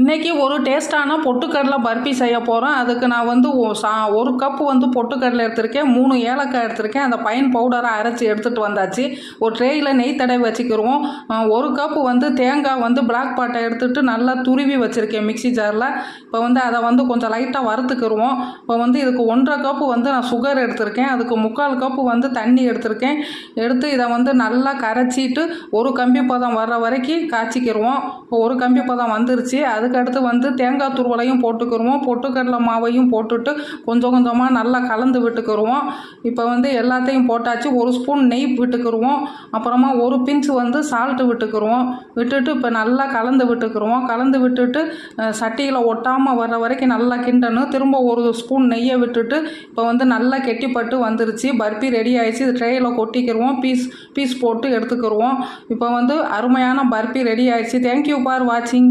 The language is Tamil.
இன்றைக்கி ஒரு டேஸ்ட்டான பொட்டுக்கடலை பர்பி செய்ய போகிறோம் அதுக்கு நான் வந்து சா ஒரு கப்பு வந்து பொட்டுக்கடலை எடுத்திருக்கேன். மூணு ஏலக்காய் எடுத்திருக்கேன். அந்த பைன் பவுடரை அரைச்சி எடுத்துகிட்டு வந்தாச்சு. ஒரு ட்ரேயில் நெய் தடவை வச்சுக்கிடுவோம் ஒரு கப்பு வந்து தேங்காய் வந்து பிளாக் பாட்டை எடுத்துகிட்டு நல்லா துருவி வச்சுருக்கேன் மிக்ஸி ஜாரில் இப்போ வந்து அதை வந்து கொஞ்சம் லைட்டாக வறுத்துக்கிடுவோம் இப்போ வந்து இதுக்கு ஒன்றரை கப்பு வந்து நான் சுகர் எடுத்திருக்கேன். அதுக்கு முக்கால் கப்பு வந்து தண்ணி எடுத்திருக்கேன். எடுத்து இதை வந்து நல்லா கரைச்சிட்டு ஒரு கம்பி பதம் வர்ற வரைக்கும் காய்ச்சிக்கிருவோம். இப்போ ஒரு கம்பி பதம் வந்துருச்சு. அதுக்கடுத்து வந்து தேங்காய் துருவலையும் போட்டுக்கிருவோம். பொட்டுக்கடலை மாவையும் போட்டுட்டு கொஞ்சம் கொஞ்சமாக நல்லா கலந்து விட்டுக்கிருவோம். இப்போ வந்து எல்லாத்தையும் போட்டாச்சு. ஒரு ஸ்பூன் நெய் விட்டுக்கிருவோம். அப்புறமா ஒரு பிஞ்ச் வந்து சால்ட்டு விட்டுக்கிருவோம். விட்டுட்டு இப்போ நல்லா கலந்து விட்டுக்கிருவோம். கலந்து விட்டுட்டு சட்டியில் ஒட்டாமல் வர்ற வரைக்கும் நல்லா கிண்டணும். திரும்ப ஒரு ஸ்பூன் நெய்யை விட்டுட்டு இப்போ வந்து நல்லா கெட்டிப்பட்டு வந்துருச்சு. பர்பி ரெடி ஆயிடுச்சு. இது ட்ரேயில் கொட்டிக்கிடுவோம் பீஸ் பீஸ் போட்டு எடுத்துக்கிருவோம். இப்போ வந்து அருமையான பர்பி ரெடி ஆயிடுச்சு. தேங்க்யூ ஃபார் வாட்சிங்